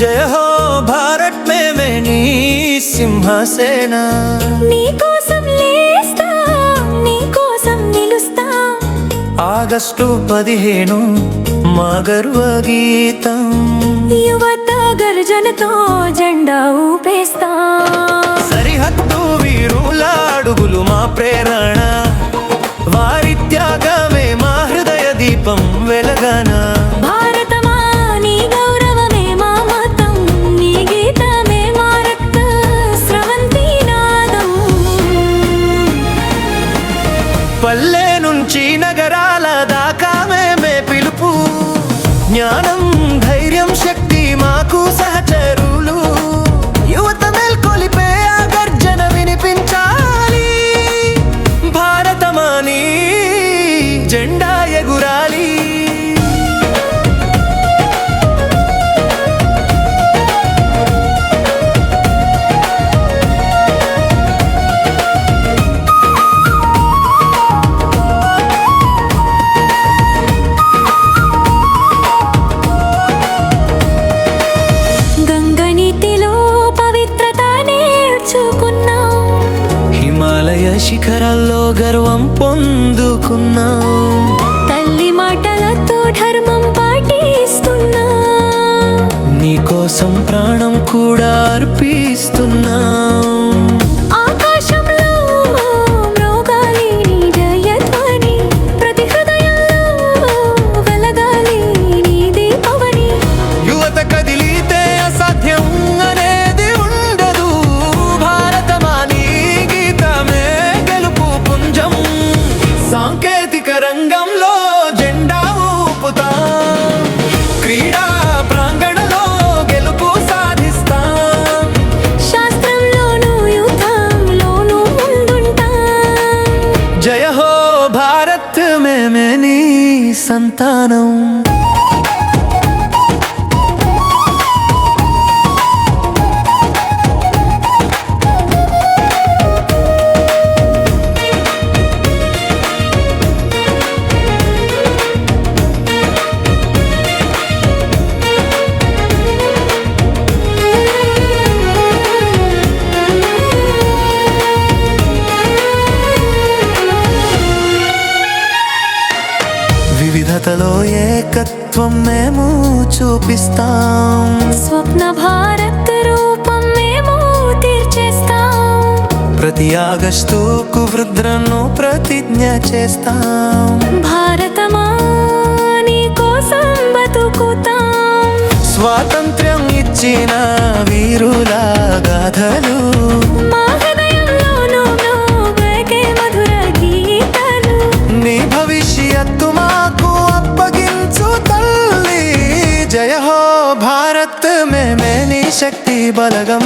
జయ హో భారత్ మే నీ సింహసేన నీ కోసం లేస్తా నీ కోసం నిలుస్తా। ఆగస్టు పదిహేను మా గర్వ గీతం। యువత గర్జనతో జెండా ఊపేస్తా। సరిహద్దు వీరులాడుగులు మా ప్రేరణ। నుంచి నగరాల దాకా మేమే పిలుపు. జ్ఞానం ధైర్యం శక్తి మాకు సహచరు. శిఖరాల్లో గర్వం పొందుకున్నాం తల్లి మాటలతో ధర్మం పాటిస్తున్నా. నీకోసం ప్రాణం కూడా అర్పిస్తున్నాం. సంతానం. వివిధతలో ఏకత్వం మేము చూపిస్తాం. స్వప్న భారత్ రూపం మేము తీర్చేస్తాం. ప్రతి ఆగస్టుకు వృద్ధను ప్రతిజ్ఞ చేస్తాం. భారతమా నీ కోసం బతుకుతాం. స్వాతంత్ర్యం ఇచ్చిన వీరుల గాథలు శక్తి బలగం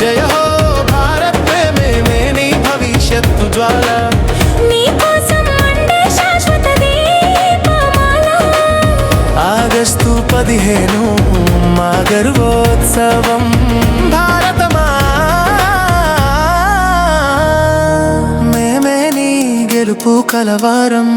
జయ హో భారత్ మేమే నీ భవిష్యత్తు జ్వాల నీ కోసం మండే శాశ్వత దీపమాల। ఆగస్టు పదిహేను మా గర్వోత్సవం। మేమే కలవారం.